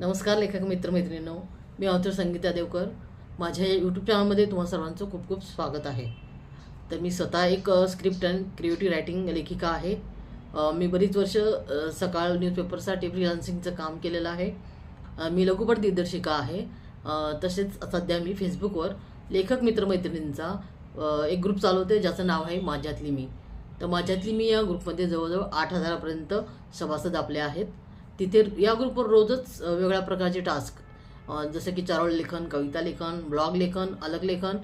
नमस्कार लेखक मित्रमैत्रिणींनो. मी ऑथर संगीता देवकर. माझ्या या यूट्यूब चॅनलमध्ये तुम्हा सर्वांचं खूप खूप स्वागत आहे. तर मी स्वतः एक स्क्रिप्ट अँड क्रिएटिव्ह रायटिंग लेखिका आहे. मी बरीच वर्ष सकाळ न्यूजपेपरसाठी फ्रीलान्सिंगचं काम केलेलं आहे. मी लघुपट दिग्दर्शिका आहे. तसेच सध्या मी फेसबुकवर लेखक मित्रमैत्रिणींचा एक ग्रुप चालवते ज्याचं नाव आहे माझ्यातली मी. तर माझ्यातली मी या ग्रुपमध्ये जवळजवळ आठ हजारापर्यंत सभासद आपले आहेत. तिथे या ग्रुपवर रोजच वेगळ्या प्रकारचे टास्क. जसं की चारोळ लेखन कविता लेखन ब्लॉग लेखन अलग लेखन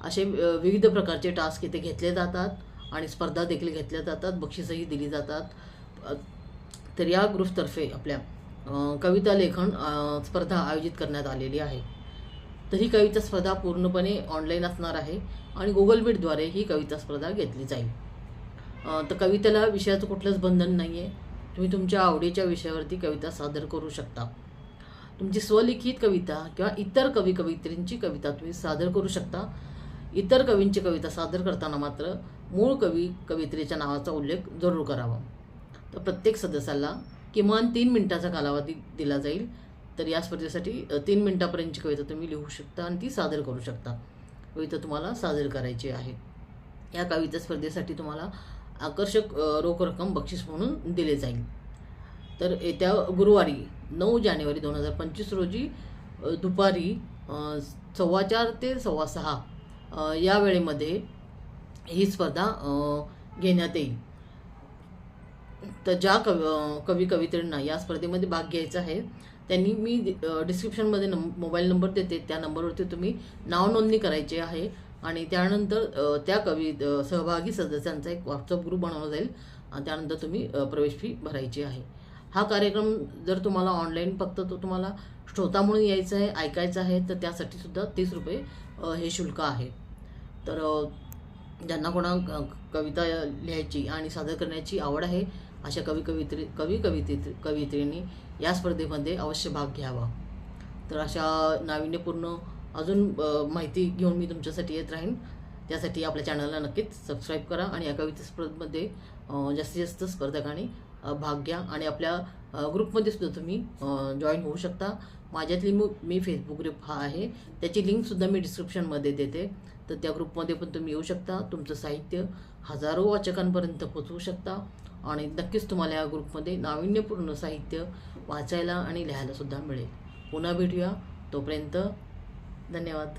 असे विविध प्रकारचे टास्क इथे घेतले जातात आणि स्पर्धा देखील घेतल्या जातात बक्षीसही दिली जातात. तर या ग्रुपतर्फे आपल्या कविता लेखन स्पर्धा आयोजित करण्यात आलेली आहे. तर ही कविता स्पर्धा पूर्णपणे ऑनलाईन असणार आहे आणि गुगल मीटद्वारे ही कविता स्पर्धा घेतली जाईल. तर कवितेला विषयाचं कुठलंच बंधन नाही आहे तुम्ही तुमच्या आवडीच्या विषयावरती कविता सादर करू शकता. तुमची स्वलिखित कविता किंवा इतर कवी कवित्रींची कविता तुम्ही सादर करू शकता. इतर कवींची कविता सादर करताना मात्र मूळ कवी कवित्रीच्या नावाचा उल्लेख जरूर करावा. तर प्रत्येक सदस्याला किमान तीन मिनिटाचा कालावधी दिला जाईल. तर या स्पर्धेसाठी तीन मिनिटापर्यंतची कविता तुम्ही लिहू शकता आणि ती सादर करू शकता. कविता तुम्हाला सादर करायची आहे. या कविता स्पर्धेसाठी तुम्हाला आकर्षक रोख रक्कम बक्षीस म्हणून दिले जाईल. तर येत्या गुरुवारी नऊ जानेवारी दोन हजार पंचवीस रोजी दुपारी सव्वा चार ते सव्वा सहा या वेळेमध्ये ही स्पर्धा घेण्यात येईल. तर ज्या कव कवी कवित्रींना या स्पर्धेमध्ये भाग घ्यायचा आहे त्यांनी मी डिस्क्रिप्शनमध्ये नंब मोबाईल नंबर देते. त्या नंबरवरती तुम्ही नाव नोंदणी करायची आहे. आणि त्यानंतर त्या कवी सहभागी सदस्यांचा एक व्हॉट्सअप ग्रुप बनवला जाईल. आणि त्यानंतर तुम्ही प्रवेश फी भरायची आहे. हा कार्यक्रम जर तुम्हाला ऑनलाईन फक्त तो तुम्हाला श्रोता म्हणून यायचं आहे ऐकायचं आहे तर त्यासाठी सुद्धा तीस रुपये हे शुल्क आहे. तर ज्यांना कोणा क- कविता लिहायची आणि सादर करण्याची आवड आहे अशा कवी कवित्री कवी कवित्री कवित्रींनी या स्पर्धेमध्ये अवश्य भाग घ्यावा. तर अशा नाविन्यपूर्ण अजून माहिती घेऊन मी तुमच्यासाठी येत राहीन. त्यासाठी आपल्या चॅनलला नक्कीच सबस्क्राईब करा आणि या कविता स्पर्धेमध्ये जास्तीत जास्त स्पर्धकांनी भाग घ्या आणि आपल्या ग्रुपमध्ये सुद्धा तुम्ही जॉईन होऊ शकता. माझ्यातली मी फेसबुक ग्रुप हा आहे. त्याची लिंकसुद्धा मी डिस्क्रिप्शनमध्ये देते. तर त्या ग्रुपमध्ये पण तुम्ही येऊ शकता. तुमचं साहित्य हजारो वाचकांपर्यंत पोचवू शकता. आणि नक्कीच तुम्हाला या ग्रुपमध्ये नाविन्यपूर्ण साहित्य वाचायला आणि लिहायलासुद्धा मिळेल. पुन्हा भेटूया. तोपर्यंत धन्यवाद.